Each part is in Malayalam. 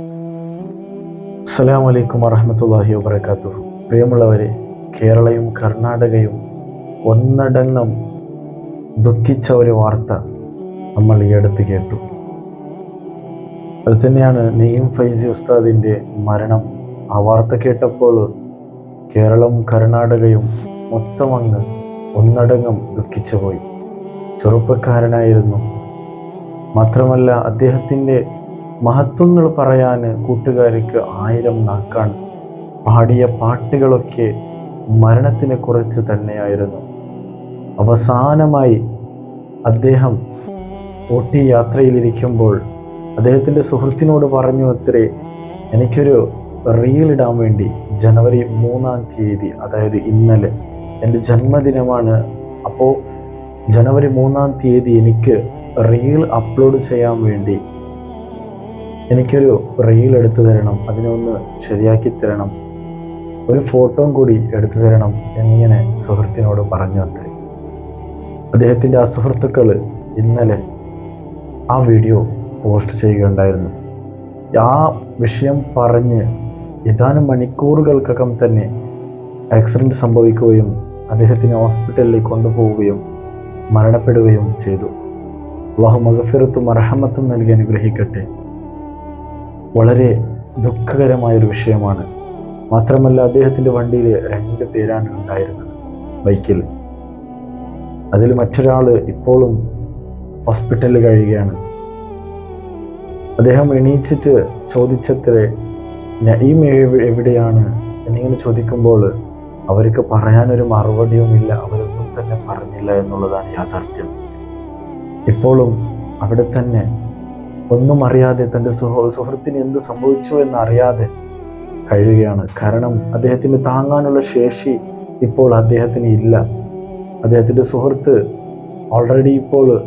അസ്സലാമു വലൈക്കും വറഹമത്തല്ലാഹി വബർക്കാത്തു പ്രിയമുള്ളവരെ കേരളയും കർണാടകയും ഒന്നടങ്കം ദുഃഖിച്ച ഒരു വാർത്ത നമ്മൾ ഈ അടുത്ത് കേട്ടു. അത് തന്നെയാണ് നെയ്യം ഫൈസി ഉസ്താദിന്റെ മരണം. ആ വാർത്ത കേട്ടപ്പോൾ കേരളം കർണാടകയും മൊത്തം അങ്ങ് ഒന്നടങ്കം ദുഃഖിച്ചു പോയി ചെറുപ്പക്കാരനായിരുന്നു. മാത്രമല്ല അദ്ദേഹത്തിന്റെ മഹത്വങ്ങൾ പറയാൻ കൂട്ടുകാർക്ക് ആയിരം നാക്കാൻ പാടിയ പാട്ടുകളൊക്കെ മരണത്തിനെ കുറിച്ച് തന്നെയായിരുന്നു. അവസാനമായി അദ്ദേഹം ഊട്ടി യാത്രയിലിരിക്കുമ്പോൾ അദ്ദേഹത്തിന്റെ സുഹൃത്തിനോട് പറഞ്ഞു അത്രേ എനിക്കൊരു റീൽ ഇടാൻ വേണ്ടി ജനുവരി മൂന്നാം തീയതി അതായത് ഇന്നലെ എന്റെ ജന്മദിനമാണ് അപ്പോൾ ജനുവരി മൂന്നാം തീയതി എനിക്ക് റീൽ അപ്ലോഡ് ചെയ്യാൻ വേണ്ടി എനിക്കൊരു റീൽ എടുത്തു തരണം അതിനൊന്ന് ശരിയാക്കി തരണം ഒരു ഫോട്ടോയും കൂടി എടുത്തു തരണം എന്നിങ്ങനെ സുഹൃത്തിനോട് പറഞ്ഞു അത്രേ. അദ്ദേഹത്തിന്റെ ആ സുഹൃത്തുക്കൾ ഇന്നലെ ആ വീഡിയോ പോസ്റ്റ് ചെയ്യുകയുണ്ടായിരുന്നു. ആ വിഷയം പറഞ്ഞ് ഏതാനും മണിക്കൂറുകൾക്കകം തന്നെ ആക്സിഡന്റ് സംഭവിക്കുകയും അദ്ദേഹത്തിനെ ഹോസ്പിറ്റലിലേക്ക് കൊണ്ടുപോവുകയും മരണപ്പെടുകയും ചെയ്തു. അള്ളാഹു മഗഫിറത്തും അർഹമത്തും നൽകി അനുഗ്രഹിക്കട്ടെ. വളരെ ദുഃഖകരമായൊരു വിഷയമാണ്. മാത്രമല്ല അദ്ദേഹത്തിന്റെ വണ്ടിയിൽ രണ്ട് പേരാണ് ഉണ്ടായിരുന്നത് ബൈക്കിൽ. അതിൽ മറ്റൊരാൾ ഇപ്പോഴും ഹോസ്പിറ്റലിൽ കഴിയുകയാണ്. അദ്ദേഹം എണീച്ചിട്ട് ചോദിച്ചത്രേ നഈം എവിടെയാണ്? എന്നിങ്ങനെ ചോദിക്കുമ്പോൾ അവർക്ക് പറയാനൊരു മറുപടിയുമില്ല അവരൊന്നും തന്നെ പറഞ്ഞില്ല എന്നുള്ളതാണ് യാഥാർത്ഥ്യം. ഇപ്പോഴും അവിടെ തന്നെ ഒന്നും അറിയാതെ തന്റെ സുഹ സുഹൃത്തിന് എന്ത് സംഭവിച്ചു എന്നറിയാതെ കഴിയുകയാണ്. കാരണം അദ്ദേഹത്തിന് താങ്ങാനുള്ള ശേഷി ഇപ്പോൾ അദ്ദേഹത്തിന് ഇല്ല. അദ്ദേഹത്തിന്റെ സുഹൃത്ത് ഓൾറെഡി ഇപ്പോൾ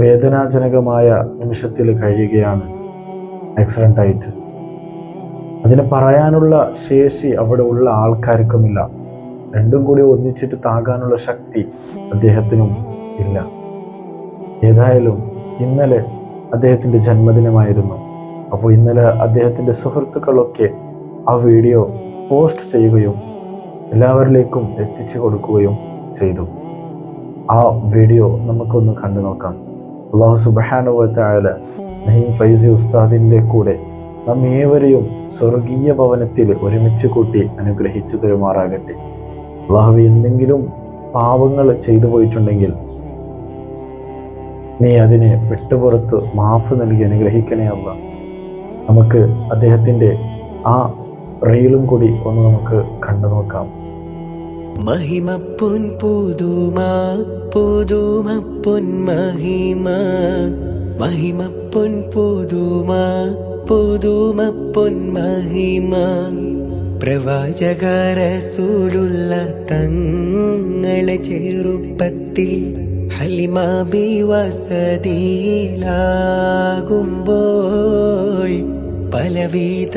വേദനാജനകമായ നിമിഷത്തിൽ കഴിയുകയാണ്. ആക്സിഡന്റ് ആയിട്ട്. അതിനെ പറയാനുള്ള ശേഷി അവിടെ ഉള്ള ആൾക്കാർക്കുമില്ല. രണ്ടും കൂടി ഒന്നിച്ചിട്ട് താങ്ങാനുള്ള ശക്തി അദ്ദേഹത്തിനും ഇല്ല. ഏതായാലും ഇന്നലെ അദ്ദേഹത്തിന്റെ ജന്മദിനമായിരുന്നു. അപ്പോൾ ഇന്നലെ അദ്ദേഹത്തിന്റെ സുഹൃത്തുക്കളൊക്കെ ആ വീഡിയോ പോസ്റ്റ് ചെയ്യുകയും എല്ലാവരിലേക്കും എത്തിച്ചു കൊടുക്കുകയും ചെയ്തു. ആ വീഡിയോ നമുക്കൊന്ന് കണ്ടു നോക്കാം. അള്ളാഹു സുബാനുവല നഹീം ഫൈസി ഉസ്താദിന്റെ കൂടെ നാം ഏവരെയും സ്വർഗീയ ഭവനത്തിൽ ഒരുമിച്ച് കൂട്ടി അനുഗ്രഹിച്ചു തരുമാറാകട്ടെ. അള്ളാഹു എന്തെങ്കിലും പാപങ്ങൾ ചെയ്തു പോയിട്ടുണ്ടെങ്കിൽ നീ അതിനെ വിട്ടുപുറത്ത് മാഫ് നൽകി അനുഗ്രഹിക്കണേ അല്ല നമുക്ക് അദ്ദേഹത്തിന്റെ ആ റീലും കൂടി ഒന്ന് നമുക്ക് കണ്ടു നോക്കാം. മഹിമപ്പൊൻ പുതുമ പുതുമപ്പൊൻ മഹിമ. മഹിമപ്പൊൻ പുതുമ പുതുമപ്പൊൻ മഹിമ. പ്രവാചകരസൂലുള്ള തങ്ങളെ ചെറുപ്പത്തിൽ ഹലിമാബി വസതിയിലാകുമ്പോൾ പലവിധ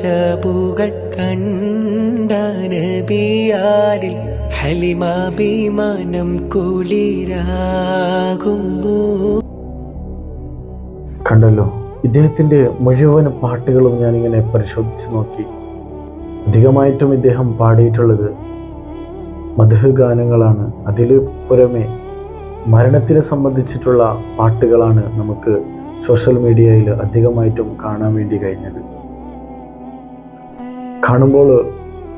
ജബുകൾ കണ്ട നബിയാരിൽ ഹലിമാഭിമാനം കുളിരാകുന്നു. കണ്ടല്ലോ ഇദ്ദേഹത്തിന്റെ മുഴുവൻ പാട്ടുകളും ഞാനിങ്ങനെ പരിശോധിച്ച് നോക്കി. അധികമായിട്ടും ഇദ്ദേഹം പാടിയിട്ടുള്ളത് മധുഗാനങ്ങളാണ് അതിൽ പുറമെ മരണത്തിനെ സംബന്ധിച്ചിട്ടുള്ള പാട്ടുകളാണ് നമുക്ക് സോഷ്യൽ മീഡിയയിൽ അധികമായിട്ടും കാണാൻ വേണ്ടി കഴിഞ്ഞത്. കാണുമ്പോൾ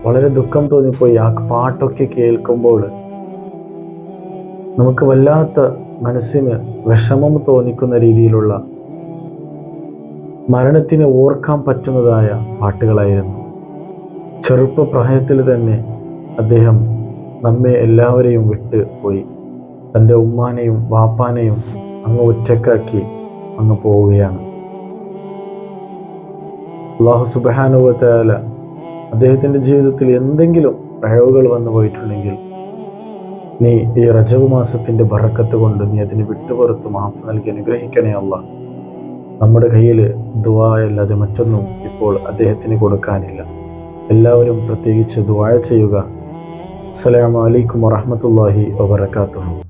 വളരെ ദുഃഖം തോന്നിപ്പോയി. ആ പാട്ടൊക്കെ കേൾക്കുമ്പോൾ നമുക്ക് വല്ലാത്ത മനസ്സിന് വിഷമം തോന്നിക്കുന്ന രീതിയിലുള്ള മരണത്തിനെ ഓർക്കാൻ പറ്റുന്നതായ പാട്ടുകളായിരുന്നു. ചെറുപ്പ പ്രായത്തിൽ തന്നെ അദ്ദേഹം നമ്മെ എല്ലാവരെയും വിട്ട് പോയി. തന്റെ ഉമ്മാനെയും വാപ്പാനെയും അങ്ങ് ഒറ്റക്കാക്കി അങ്ങ് പോവുകയാണ്. അള്ളാഹു സുബാനുവല അദ്ദേഹത്തിന്റെ ജീവിതത്തിൽ എന്തെങ്കിലും പിഴവുകൾ വന്നു പോയിട്ടുണ്ടെങ്കിൽ നീ ഈ റജബ് മാസത്തിന്റെ ബറക്കത്ത് കൊണ്ട് നീ അതിന് വിട്ടുപുറത്ത് മാഫ് നൽകി അനുഗ്രഹിക്കണേ അല്ല നമ്മുടെ കയ്യിൽ ദുവായല്ലാതെ മറ്റൊന്നും ഇപ്പോൾ അദ്ദേഹത്തിന് കൊടുക്കാനില്ല. എല്ലാവരും പ്രത്യേകിച്ച് ദുവായ ചെയ്യുക. അസ്സലാമു അലൈക്കും വറഹ്മത്തുള്ളാഹി വബറകാതുഹു.